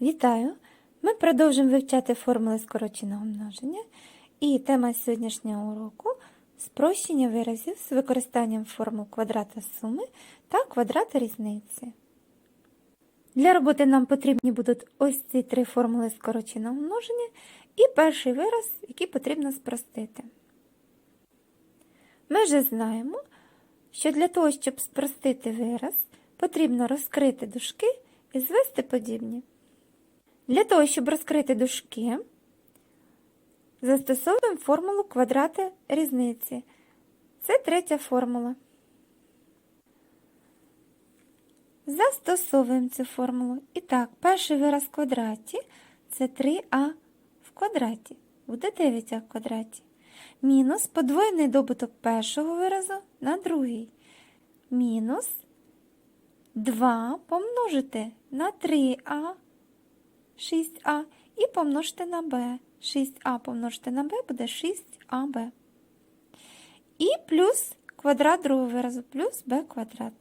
Вітаю! Ми продовжимо вивчати формули скороченого множення. І тема сьогоднішнього уроку спрощення виразів з використанням формул квадрата суми та квадрата різниці. Для роботи нам потрібні будуть ось ці три формули скороченого множення і перший вираз, який потрібно спростити. Ми вже знаємо, що для того, щоб спростити вираз, потрібно розкрити дужки і звести подібні. Для того, щоб розкрити дужки, застосовуємо формулу квадрата різниці. Це третя формула. Застосовуємо цю формулу. І так, перший вираз в квадраті це 3а в квадраті. Буде 9а в квадраті. Мінус подвоєний добуток першого виразу на другий. Мінус 2 помножити на 3а 6а і помножити на b. 6а помножити на b буде 6аб. І плюс квадрат другого виразу, плюс b квадрат.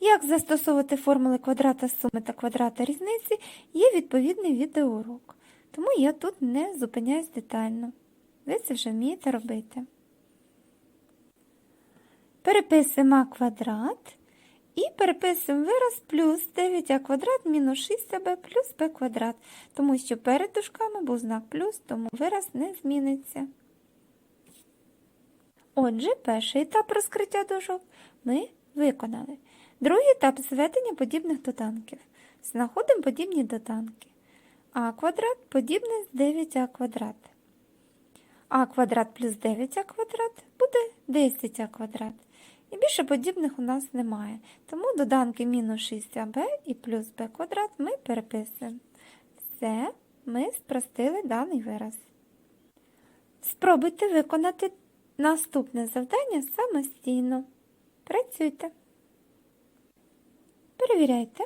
Як застосовувати формули квадрата суми та квадрата різниці, є відповідний відеоурок. Тому я тут не зупиняюсь детально. Ви це вже вмієте робити. Переписуємо квадрат. І переписуємо вираз плюс 9а квадрат мінус 6аб плюс b квадрат, тому що перед дужками був знак плюс, тому вираз не зміниться. Отже, перший етап розкриття дужок ми виконали. Другий етап зведення подібних доданків. Знаходимо подібні доданки. а квадрат подібне з 9а квадрат. а квадрат плюс 9а квадрат буде 10а квадрат. І більше подібних у нас немає. Тому доданки мінус 6аб і плюс b квадрат ми переписуємо. Все, ми спростили даний вираз. Спробуйте виконати наступне завдання самостійно. Працюйте. Перевіряйте.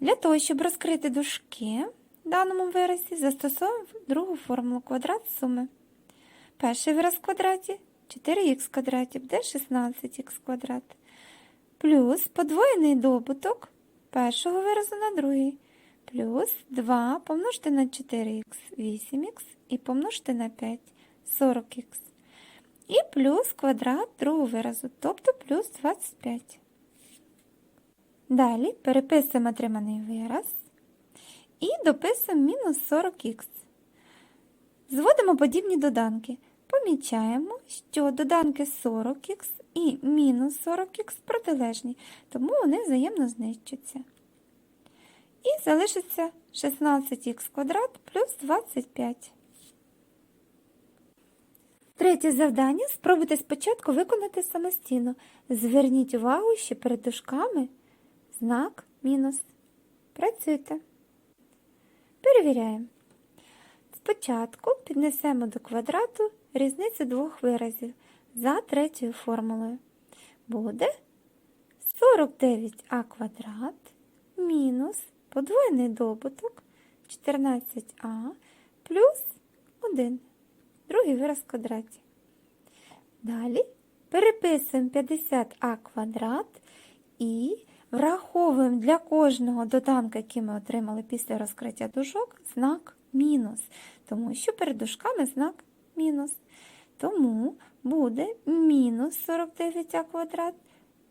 Для того, щоб розкрити дужки в даному виразі, застосовуємо другу формулу квадрат суми. Перший вираз в квадраті 4х квадраті буде 16х квадрат. Плюс подвоєний добуток першого виразу на другий. Плюс 2 помножити на 4х 8х і помножити на 5 40х. І плюс квадрат другого виразу, тобто плюс 25. Далі переписуємо отриманий вираз і дописуємо мінус 40х. Зводимо подібні доданки. Помічаємо, що доданки 40х і мінус 40х протилежні, тому вони взаємно знищаться. І залишиться 16х квадрат плюс 25. Третє завдання спробуйте спочатку виконати самостійно. Зверніть увагу, що перед дужками знак мінус. Працюйте. Перевіряємо. Спочатку піднесемо до квадрату різницю двох виразів за третьою формулою. Буде 49а квадрат мінус подвоєний добуток 14а плюс 1. Другий вираз в квадраті. Далі переписуємо 50а квадрат і враховуємо для кожного доданка, який ми отримали після розкриття дужок, знак мінус, тому що перед дужками знак мінус. Тому буде мінус 49а квадрат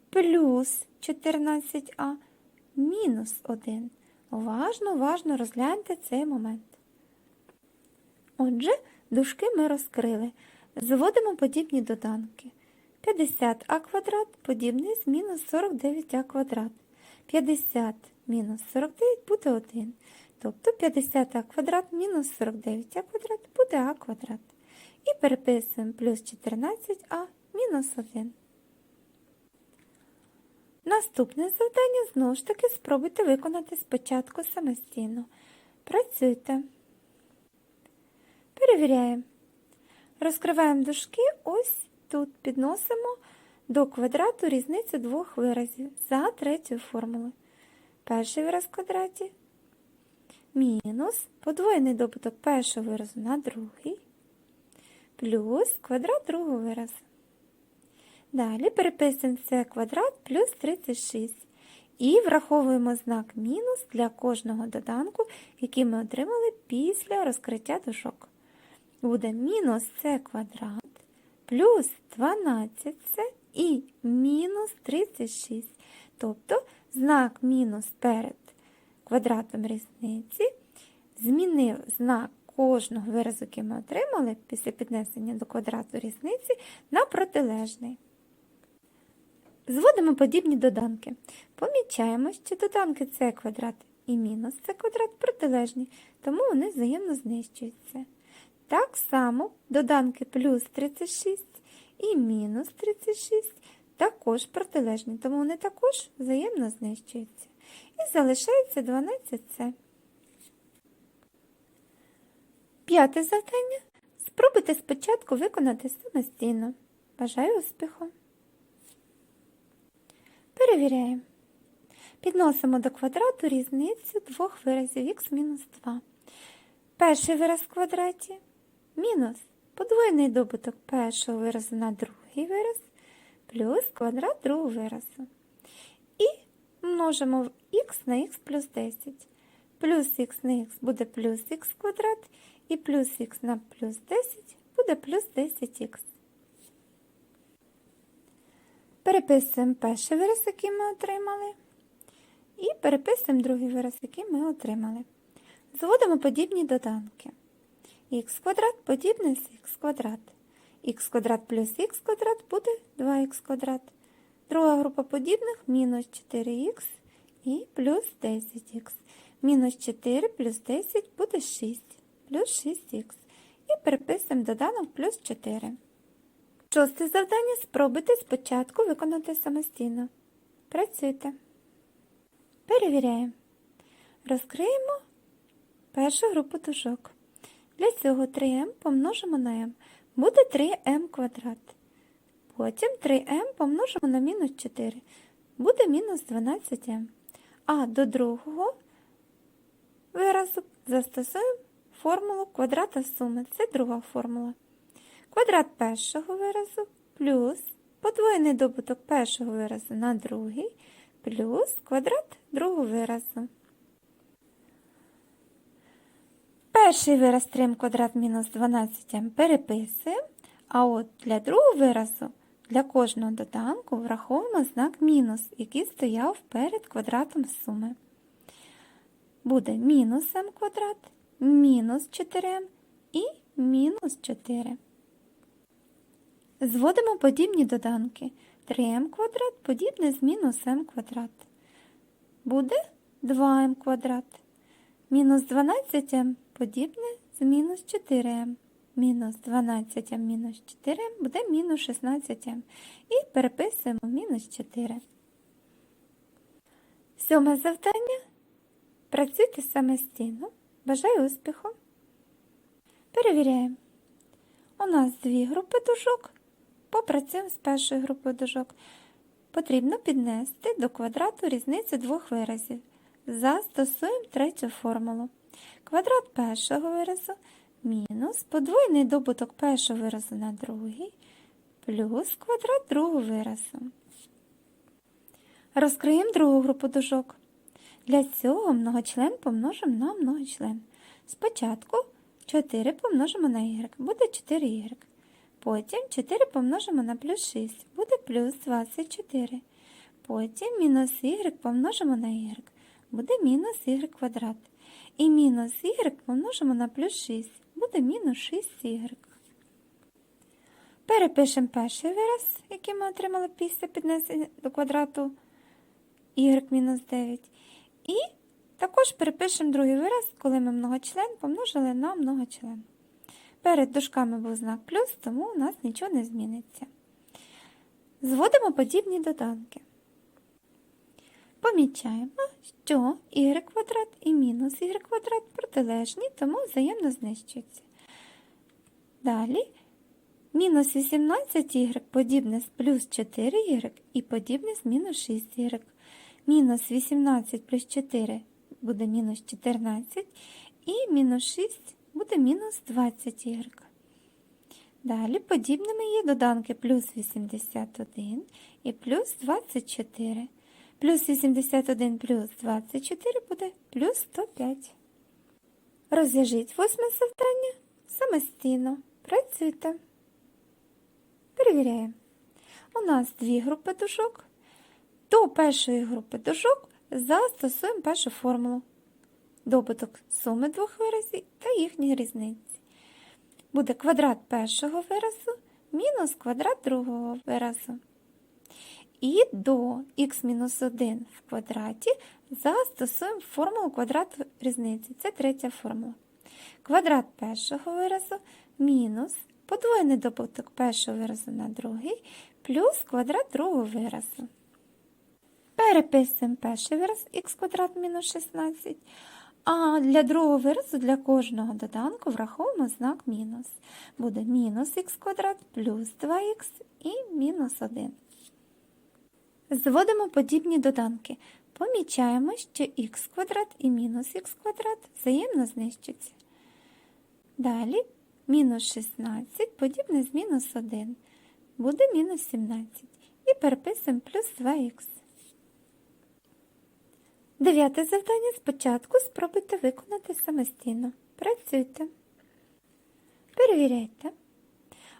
плюс 14а мінус 1. Уважно, уважно розгляньте цей момент. Отже, дужки ми розкрили. Зводимо подібні доданки. 50а квадрат подібний з мінус 49а квадрат. 50 мінус 49 буде 1. Тобто 50а квадрат мінус 49а квадрат буде а квадрат. І переписуємо плюс 14а мінус 1. Наступне завдання знову ж таки спробуйте виконати спочатку самостійно. Працюйте. Перевіряємо. Розкриваємо дужки, ось тут підносимо до квадрату різницю двох виразів за третьою формулою. Перший вираз в квадраті мінус подвоєний добуток першого виразу на другий, плюс квадрат другого виразу. Далі переписуємо це квадрат плюс 36 І враховуємо знак мінус для кожного доданку, який ми отримали після розкриття дужок. Буде мінус c квадрат плюс 12c і мінус 36. Тобто знак мінус перед квадратом різниці змінив знак кожного виразу, який ми отримали після піднесення до квадрату різниці на протилежний. Зводимо подібні доданки. Помічаємо, що доданки c квадрат і мінус c квадрат протилежні, тому вони взаємно знищуються. Так само доданки плюс 36 і мінус 36 також протилежні, тому вони також взаємно знищуються. І залишається 12c. П'яте завдання. Спробуйте спочатку виконати самостійно. Бажаю успіху! Перевіряємо. Підносимо до квадрату різницю двох виразів х мінус 2. Перший вираз в квадраті мінус подвоєний добуток першого виразу на другий вираз плюс квадрат другого виразу. І множимо х на х плюс 10. Плюс х на х буде плюс х квадрат, і плюс х на плюс 10 буде плюс 10х. Переписуємо перший вираз, який ми отримали, і переписуємо другий вираз, який ми отримали. Зводимо подібні доданки. х квадрат подібне з х квадрат. х квадрат плюс х квадрат буде 2х квадрат. Друга група подібних мінус 4х і плюс 10х. Мінус 4 плюс 10 буде 6, плюс 6х. І переписуємо доданок плюс 4. Шосте завдання спробуйте спочатку виконати самостійно. Працюйте. Перевіряємо. Розкриємо першу групу дужок. Для цього 3m помножимо на m. Буде 3m квадрат. Потім 3m помножимо на мінус 4. Буде мінус 12m. А до другого виразу застосуємо формулу квадрата суми. Це друга формула. Квадрат першого виразу плюс подвоєний добуток першого виразу на другий плюс квадрат другого виразу. Перший вираз 3 квадрат мінус 12м переписуємо, а от для другого виразу для кожного доданку враховуємо знак мінус, який стояв перед квадратом суми. Буде мінус m квадрат, мінус 4m і мінус 4. Зводимо подібні доданки. 3m квадрат подібне з мінус m квадрат. Буде 2m квадрат. Мінус 12m подібне з мінус 4m. Мінус 12m мінус 4m буде мінус 16m. І переписуємо мінус 4. Сьоме завдання. Працюйте самостійно. Бажаю успіху. Перевіряємо. У нас дві групи дужок. Попрацюємо з першою групою дужок. Потрібно піднести до квадрату різницю двох виразів. Застосуємо третю формулу. Квадрат першого виразу мінус подвоєний добуток першого виразу на другий плюс квадрат другого виразу. Розкриємо другу групу дужок. Для цього многочлен помножимо на многочлен. Спочатку 4 помножимо на y, буде 4y. Потім 4 помножимо на плюс 6, буде плюс 24. Потім мінус y помножимо на y, буде мінус y квадрат. І мінус y помножимо на плюс 6, буде мінус 6y. Перепишемо перший вираз, який ми отримали після піднесення до квадрату y мінус 9. І також перепишемо другий вираз, коли ми многочлен помножили на многочлен. Перед дужками був знак плюс, тому у нас нічого не зміниться. Зводимо подібні доданки. Помічаємо, що y квадрат і мінус y квадрат протилежні, тому взаємно знищуються. Далі мінус 18y подібне з плюс 4y і подібне з мінус 6y. Мінус 18 плюс 4 буде мінус 14 і мінус 6 буде мінус 20 y. Далі подібними є доданки плюс 81 і плюс 24. Плюс 81 плюс 24 буде плюс 105. Розв'яжіть восьме завдання самостійно. Працюйте. Перевіряємо. У нас дві групи дужок. До першої групи дужок застосуємо першу формулу. Добуток суми двох виразів та їхньої різниці. Буде квадрат першого виразу мінус квадрат другого виразу. І до х-1 в квадраті застосуємо формулу квадрату різниці. Це третя формула. Квадрат першого виразу мінус подвоєний добуток першого виразу на другий плюс квадрат другого виразу. Переписуємо перший вираз х квадрат мінус 16. А для другого виразу для кожного доданку враховуємо знак мінус. Буде мінус х квадрат плюс 2х і мінус 1. Зводимо подібні доданки. Помічаємо, що х квадрат і мінус х квадрат взаємно знищаться. Далі мінус 16 подібне з мінус 1. Буде мінус 17. І переписуємо плюс 2х. Дев'яте завдання спочатку спробуйте виконати самостійно. Працюйте. Перевіряйте.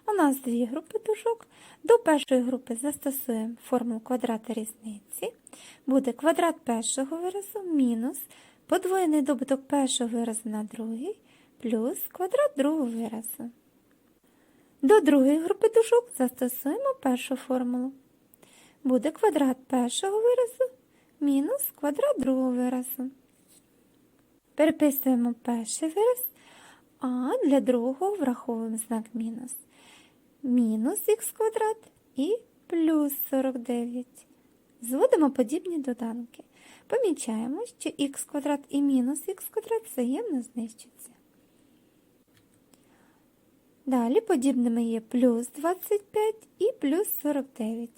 У нас дві групи дужок. До першої групи застосуємо формулу квадрата різниці. Буде квадрат першого виразу мінус подвоєний добуток першого виразу на другий плюс квадрат другого виразу. До другої групи дужок застосуємо першу формулу. Буде квадрат першого виразу мінус квадрат другого виразу. Переписуємо перший вираз, а для другого враховуємо знак мінус. Мінус х квадрат і плюс 49. Зводимо подібні доданки. Помічаємо, що х квадрат і мінус х квадрат взаємно знищаться. Далі подібними є плюс 25 і плюс 49.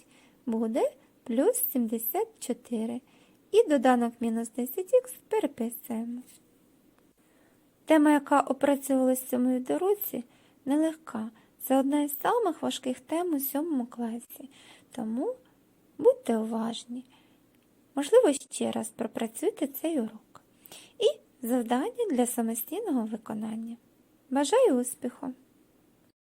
Буде плюс 74. І доданок мінус 10х переписуємо. Тема, яка опрацьовувалася в цьому відеоуроці, нелегка. Це одна із самих важких тем у сьомому класі. Тому будьте уважні. Можливо, ще раз пропрацюйте цей урок. І завдання для самостійного виконання. Бажаю успіху!